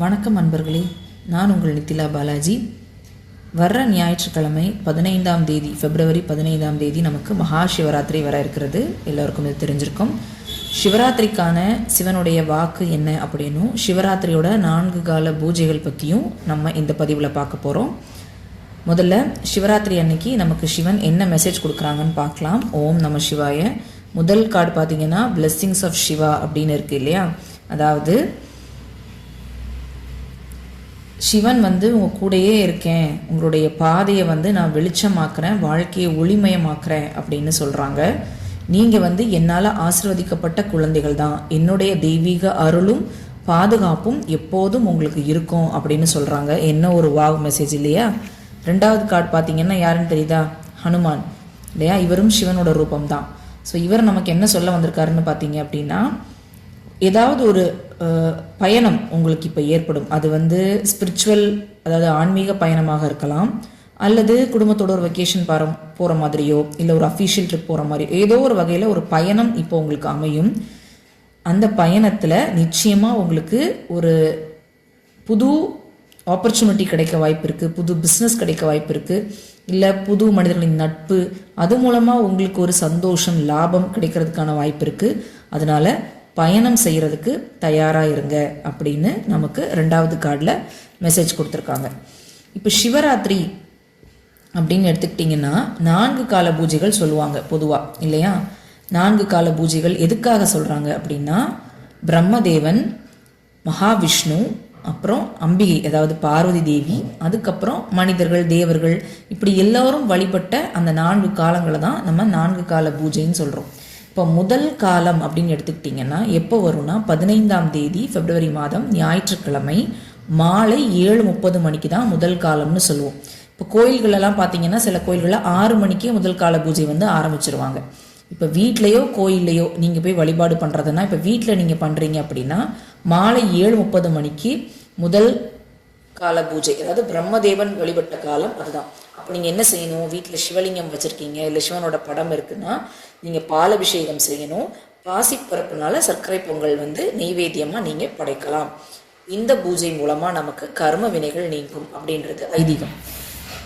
வணக்கம் அன்பர்களே நான் உங்கள் நித்திலா பாலாஜி. வர்ற ஞாயிற்றுக்கிழமை பதினைந்தாம் தேதி பிப்ரவரி பதினைந்தாம் தேதி நமக்கு மகா சிவராத்திரி வர இருக்கிறது. எல்லோருக்கும் இது தெரிஞ்சிருக்கும். சிவராத்திரிக்கான சிவனுடைய வாக்கு என்ன அப்படின்னும் சிவராத்திரியோட நான்கு கால பூஜைகள் பற்றியும் நம்ம இந்த பதிவில் பார்க்க போகிறோம் முதல்ல சிவராத்திரி அன்னைக்கு நமக்கு சிவன் என்ன மெசேஜ் கொடுக்குறாங்கன்னு பார்க்கலாம். ஓம் நம சிவாய. முதல் கார்டு பார்த்தீங்கன்னா பிளெஸ்ஸிங்ஸ் ஆஃப் சிவா அப்படின்னு இருக்கு இல்லையா? அதாவது சிவன் வந்து உங்கள் கூடயே இருக்கேன். உங்களுடைய பாதையை வந்து நான் வெளிச்சமாக்குறேன். வாழ்க்கையை ஒளிமயமாக்குறேன் அப்படின்னு சொல்கிறாங்க நீங்கள் வந்து என்னால் ஆசிர்வதிக்கப்பட்ட குழந்தைகள் தான். என்னுடைய தெய்வீக அருளும் பாதுகாப்பும் எப்போதும் உங்களுக்கு இருக்கும் அப்படின்னு சொல்கிறாங்க என்ன ஒரு வாவ் மெசேஜ் இல்லையா? ரெண்டாவது கார்டு பார்த்தீங்கன்னா யாருன்னு தெரியுதா? ஹனுமான். இல்லையா? இவரும் சிவனோட ரூபம் தான் ஸோ இவர் நமக்கு என்ன சொல்ல வந்திருக்காருன்னு பார்த்தீங்க அப்படின்னா ஏதாவது ஒரு பயணம் உங்களுக்கு இப்போ ஏற்படும். அது வந்து ஸ்பிரிச்சுவல் அதாவது ஆன்மீக பயணமாக இருக்கலாம். அல்லது குடும்பத்தோட ஒரு வெக்கேஷன் பார போகிற மாதிரியோ இல்லை ஒரு அஃபீஷியல் ட்ரிப் போகிற மாதிரியோ ஏதோ ஒரு வகையில் ஒரு பயணம் இப்போ உங்களுக்கு அமையும். அந்த பயணத்தில் நிச்சயமாக உங்களுக்கு ஒரு புது ஆப்பர்ச்சுனிட்டி கிடைக்க வாய்ப்பு இருக்குது புது பிஸ்னஸ் கிடைக்க வாய்ப்பு இருக்குது இல்லை புது மனிதர்களின் நட்பு அது மூலமாக உங்களுக்கு ஒரு சந்தோஷம் லாபம் கிடைக்கிறதுக்கான வாய்ப்பு இருக்குது அதனால் பயணம் செய்கிறதுக்கு தயாராக இருங்க அப்படின்னு நமக்கு ரெண்டாவது கார்டில் மெசேஜ் கொடுத்துருக்காங்க. இப்போ சிவராத்திரி அப்படின்னு எடுத்துக்கிட்டிங்கன்னா நான்கு கால பூஜைகள் சொல்லுவாங்க பொதுவாக இல்லையா? நான்கு கால பூஜைகள் எதுக்காக சொல்கிறாங்க அப்படின்னா பிரம்மதேவன் மகாவிஷ்ணு அப்புறம் அம்பிகை அதாவது பார்வதி தேவி அதுக்கப்புறம் மனிதர்கள் தேவர்கள் இப்படி எல்லோரும் வழிபட்ட அந்த நான்கு காலங்களை தான் நம்ம நான்கு கால பூஜைன்னு சொல்கிறோம் இப்போ முதல் காலம் அப்படின்னு எடுத்துக்கிட்டிங்கன்னா எப்போ வரும்னா பதினைந்தாம் தேதி பிப்ரவரி மாதம் ஞாயிற்றுக்கிழமை மாலை ஏழு முப்பது மணிக்கு தான் முதல் காலம்னு சொல்லுவோம். இப்போ கோயில்களெல்லாம் பார்த்தீங்கன்னா சில கோயில்களில் ஆறு மணிக்கே முதல் கால பூஜை வந்து ஆரம்பிச்சிருவாங்க. இப்போ வீட்லேயோ கோயில்லையோ நீங்கள் போய் வழிபாடு பண்ணுறதுன்னா இப்போ வீட்டில் நீங்கள் பண்ணுறீங்க அப்படின்னா மாலை ஏழு முப்பது மணிக்கு முதல் கால பூஜை. அதாவது பிரம்மதேவன் வழிபட்ட காலம் அதுதான். அப்போ நீங்கள் என்ன செய்யணும்? வீட்டில் சிவலிங்கம் வச்சுருக்கீங்க இல்லை சிவனோட படம் இருக்குன்னா நீங்கள் பாலபிஷேகம் செய்யணும். பாசி பரப்புனால சர்க்கரை பொங்கல் வந்து நெய்வேத்தியமாக நீங்கள் படைக்கலாம். இந்த பூஜை மூலமாக நமக்கு கர்ம வினைகள் நீங்கும் அப்படின்றது ஐதீகம்.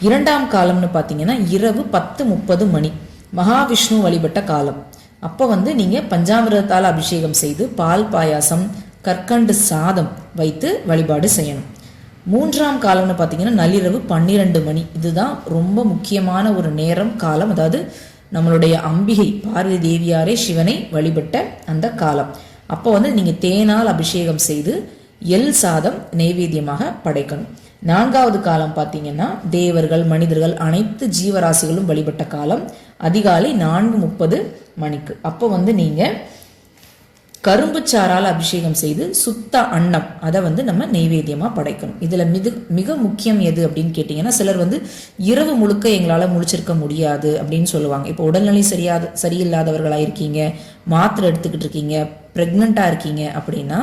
இரண்டாம் காலம்னு பார்த்தீங்கன்னா இரவு பத்து முப்பது மணி. மகாவிஷ்ணு வழிபட்ட காலம். அப்போ வந்து நீங்கள் பஞ்சாமிரதத்தால் அபிஷேகம் செய்து பால் பாயாசம் கற்கண்டு சாதம் வைத்து வழிபாடு செய்யணும். மூன்றாம் காலம்னு பார்த்தீங்கன்னா நள்ளிரவு பன்னிரெண்டு மணி. இதுதான் ரொம்ப முக்கியமான ஒரு நேரம் காலம். அதாவது நம்மளுடைய அம்பிகை பார்வதி தேவியாரே சிவனை வழிபட்ட அந்த காலம். அப்போ வந்து நீங்கள் தேனால் அபிஷேகம் செய்து எல் சாதம் நைவேத்தியமாக படைக்கணும். நான்காவது காலம் பார்த்தீங்கன்னா தேவர்கள் மனிதர்கள் அனைத்து ஜீவராசிகளும் வழிபட்ட காலம். அதிகாலை நான்கு முப்பது மணிக்கு. அப்போ வந்து நீங்கள் கரும்பு சாறால் அபிஷேகம் செய்து சுத்த அன்னம் அதை வந்து நம்ம நெய்வேத்தியமாக படைக்கணும். இதில் மிக மிக முக்கியம் எது அப்படின்னு கேட்டிங்கன்னா சிலர் வந்து இரவு முழுக்க எங்களால் முழிச்சிருக்க முடியாது அப்படின்னு சொல்லுவாங்க. இப்போ உடல்நிலை சரியாத சரியில்லாதவர்களாக இருக்கீங்க மாத்திரை எடுத்துக்கிட்டு இருக்கீங்க ப்ரெக்னெண்ட்டாக இருக்கீங்க அப்படின்னா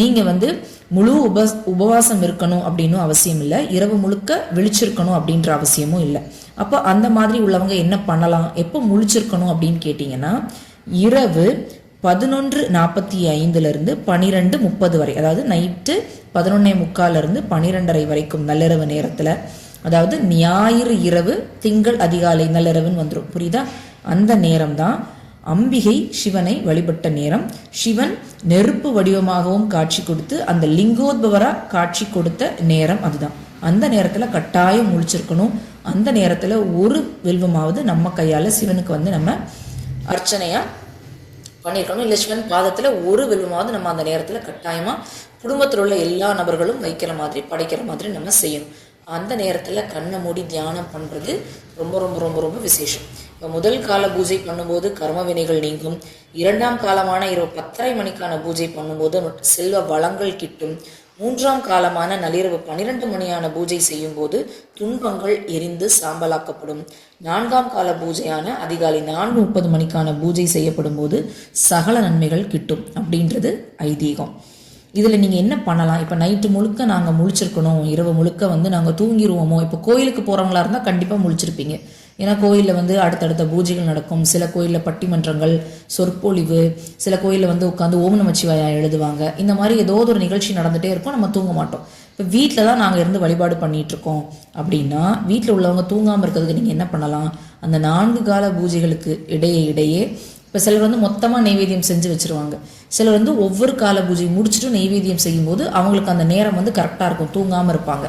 நீங்கள் வந்து முழு உப உபவாசம் இருக்கணும் அப்படின்னும் அவசியம் இல்லை. இரவு முழுக்க விழிச்சிருக்கணும் அப்படின்ற அவசியமும் இல்லை. அப்போ அந்த மாதிரி உள்ளவங்க என்ன பண்ணலாம்? எப்போ முழிச்சிருக்கணும் அப்படின்னு கேட்டிங்கன்னா இரவு பதினொன்று நாற்பத்தி ஐந்துலேருந்து பனிரெண்டு முப்பது வரை அதாவது நைட்டு பதினொன்னே முக்கால்லேருந்து பனிரெண்டரை வரைக்கும் நள்ளிரவு நேரத்தில் அதாவது ஞாயிறு இரவு திங்கள் அதிகாலை நள்ளிரவுன்னு வந்துடும் புரியுதா? அந்த நேரம் தான் அம்பிகை சிவனை வழிபட்ட நேரம். சிவன் நெருப்பு வடிவமாகவும் காட்சி கொடுத்து அந்த லிங்கோத்பவராக காட்சி கொடுத்த நேரம் அதுதான். அந்த நேரத்தில் கட்டாயம் முழிச்சிருக்கணும். அந்த நேரத்தில் ஒரு வில்வமாவது நம்ம கையால் சிவனுக்கு வந்து நம்ம அர்ச்சனையாக பண்ணியிருக்கணும். இல்லை சிவன் பாதத்தில் ஒரு வில்வமாவது நம்ம அந்த நேரத்தில் கட்டாயமாக குடும்பத்தில் உள்ள எல்லா நபர்களும் வைக்கிற மாதிரி படைக்கிற மாதிரி நம்ம செய்யணும். அந்த நேரத்தில் கண்ணை மூடி தியானம் பண்ணுறது ரொம்ப ரொம்ப ரொம்ப ரொம்ப விசேஷம். இப்போ முதல் கால பூஜை பண்ணும்போது கர்ம வினைகள் நீங்கும். இரண்டாம் காலமான இரவு பத்தரை மணிக்கான பூஜை பண்ணும்போது செல்வ வளங்கள் கிட்டும். மூன்றாம் காலமான நள்ளிரவு பன்னிரண்டு மணியான பூஜை செய்யும்போது துன்பங்கள் எரிந்து சாம்பலாக்கப்படும். நான்காம் கால பூஜையான அதிகாலை நான்கு முப்பது மணிக்கான பூஜை செய்யப்படும் போது சகல நன்மைகள் கிட்டும் அப்படின்றது ஐதீகம். இதில் நீங்கள் என்ன பண்ணலாம்? இப்போ நைட்டு முழுக்க நாங்கள் முழிச்சிருக்கணும். இரவு முழுக்க வந்து நாங்கள் தூங்கிடுவோமோ இப்போ கோயிலுக்கு போகிறவங்களா இருந்தால் கண்டிப்பாக முழிச்சிருப்பீங்க. ஏன்னா கோயிலில் வந்து அடுத்தடுத்த பூஜைகள் நடக்கும். சில கோயிலில் பட்டிமன்றங்கள் சொற்பொழிவு சில கோயிலில் வந்து உட்காந்து ஓம் நமச்சிவாயா எழுதுவாங்க. இந்த மாதிரி ஏதோ ஒரு நிகழ்ச்சி நடந்துகிட்டே இருக்கும். நம்ம தூங்க மாட்டோம். இப்போ வீட்டில் தான் நாங்கள் இருந்து வழிபாடு பண்ணிகிட்ருக்கோம் அப்படின்னா வீட்டில் உள்ளவங்க தூங்காமல் இருக்கிறதுக்கு நீங்கள் என்ன பண்ணலாம்? அந்த நான்கு கால பூஜைகளுக்கு இடையே இடையே இப்போ சிலர் வந்து மொத்தமாக நெய்வேத்தியம் செஞ்சு வச்சிருவாங்க. சிலர் வந்து ஒவ்வொரு கால பூஜை முடிச்சுட்டு நெய்வேத்தியம் செய்யும்போது அவங்களுக்கு அந்த நேரம் வந்து கரெக்டாக இருக்கும். தூங்காமல் இருப்பாங்க.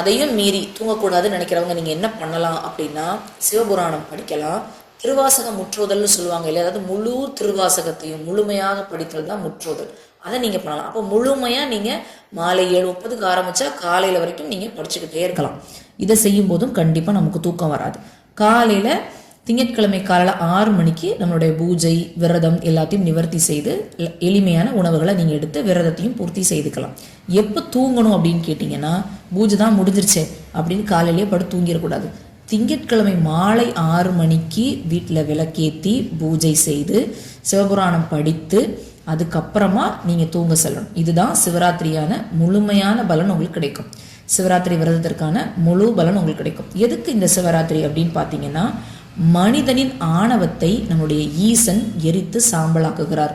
அதையும் மீறி தூங்கக்கூடாதுன்னு நினைக்கிறவங்க நீங்கள் என்ன பண்ணலாம் அப்படின்னா சிவபுராணம் படிக்கலாம். திருவாசக முற்றோதல்னு சொல்லுவாங்க இல்லையா? அதாவது முழு திருவாசகத்தையும் முழுமையாக படித்தல் தான் முற்றோதல். அதை நீங்கள் பண்ணலாம். அப்போ முழுமையாக நீங்கள் மாலை ஏழு முப்பதுக்கு ஆரம்பித்தா காலையில் வரைக்கும் நீங்கள் படிச்சுக்கிட்டே இருக்கலாம். இதை செய்யும் போதும் கண்டிப்பாக நமக்கு தூக்கம் வராது. காலையில் திங்கட்கிழமை காலையில் ஆறு மணிக்கு நம்மளுடைய பூஜை விரதம் எல்லாத்தையும் நிவர்த்தி செய்து எளிமையான உணவுகளை நீங்கள் எடுத்து விரதத்தையும் பூர்த்தி செய்துக்கலாம். எப்போ தூங்கணும் அப்படின்னு கேட்டிங்கன்னா பூஜை தான் முடிஞ்சிருச்சே அப்படின்னு காலையிலேயே படு தூங்கிடக்கூடாது. திங்கட்கிழமை மாலை ஆறு மணிக்கு வீட்டில் விளக்கேற்றி பூஜை செய்து சிவபுராணம் படித்து அதுக்கப்புறமா நீங்கள் தூங்க செல்லணும். இதுதான் சிவராத்திரியான முழுமையான பலன் உங்களுக்கு கிடைக்கும். சிவராத்திரி விரதத்திற்கான முழு பலன் உங்களுக்கு கிடைக்கும். எதுக்கு இந்த சிவராத்திரி அப்படின்னு பார்த்தீங்கன்னா மனிதனின் ஆணவத்தை நம்முடைய ஈசன் எரித்து சாம்பலாக்குகிறார்.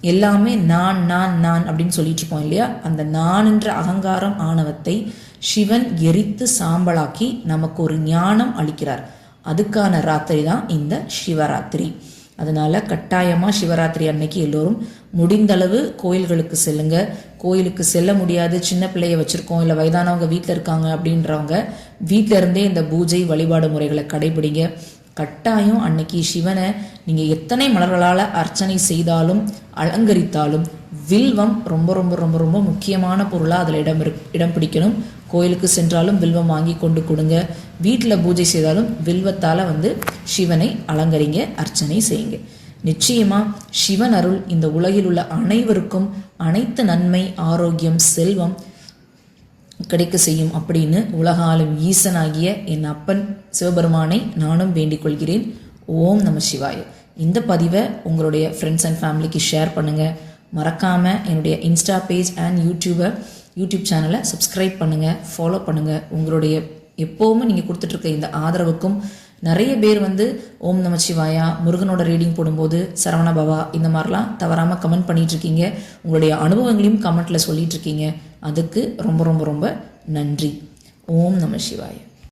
எல்லாமே நான் நான் நான் அப்படின்னு சொல்லிட்டு இருப்போம் இல்லையா? அந்த நான் என்ற அகங்காரம் ஆணவத்தை சிவன் எரித்து சாம்பலாக்கி நமக்கு ஒரு ஞானம் அளிக்கிறார். அதுக்கான ராத்திரி தான் இந்த சிவராத்திரி. அதனால கட்டாயமாக சிவராத்திரி அன்னைக்கு எல்லோரும் முடிந்தளவு கோயில்களுக்கு செல்லுங்க. கோயிலுக்கு செல்ல முடியாது. சின்ன பிள்ளைய வச்சுருக்கோம். இல்லை வயதானவங்க வீட்டில் இருக்காங்க அப்படின்றவங்க வீட்டில இருந்தே இந்த பூஜை வழிபாடு முறைகளை கடைபிடிங்க. கட்டாயம் அன்னைக்கு சிவனை நீங்கள் எத்தனை மலர்களால் அர்ச்சனை செய்தாலும் அலங்கரித்தாலும் வில்வம் ரொம்ப ரொம்ப ரொம்ப ரொம்ப முக்கியமான பொருளாக அதில் இடம் இரு இடம் பிடிக்கணும். கோயிலுக்கு சென்றாலும் வில்வம் வாங்கி கொண்டு கொடுங்க. வீட்டில் பூஜை செய்தாலும் வில்வத்தால் வந்து சிவனை அலங்கரிங்க அர்ச்சனை செய்யுங்க. நிச்சயமாக சிவன் அருள் இந்த உலகில் உள்ள அனைவருக்கும் அனைத்து நன்மை ஆரோக்கியம் செல்வம் கிடைக்க செய்யும் அப்படின்னு உலகாலும் ஈசனாகிய என் அப்பன் சிவபெருமானை நானும் வேண்டிக் கொள்கிறேன். ஓம் நம சிவாய. இந்த பதிவை உங்களுடைய ஃப்ரெண்ட்ஸ் அண்ட் ஃபேமிலிக்கு ஷேர் பண்ணுங்கள் மறக்காமல் என்னுடைய இன்ஸ்டா பேஜ் அண்ட் யூடியூபை யூடியூப் சேனலை சப்ஸ்கிரைப் பண்ணுங்கள் ஃபாலோ பண்ணுங்கள் உங்களுடைய எப்போவுமே நீங்கள் கொடுத்துட்ருக்க இந்த ஆதரவுக்கும் நிறைய பேர் வந்து ஓம் நமச்சிவாயா முருகனோட ரீடிங் போடும்போது சரவண பவா இந்த மாதிரிலாம் தவறாமல் கமெண்ட் பண்ணிகிட்ருக்கீங்க இருக்கீங்க. உங்களுடைய அனுபவங்களையும் கமெண்ட்டில் சொல்லிகிட்ருக்கீங்க இருக்கீங்க. அதுக்கு ரொம்ப ரொம்ப ரொம்ப நன்றி. ஓம் நம சிவாய.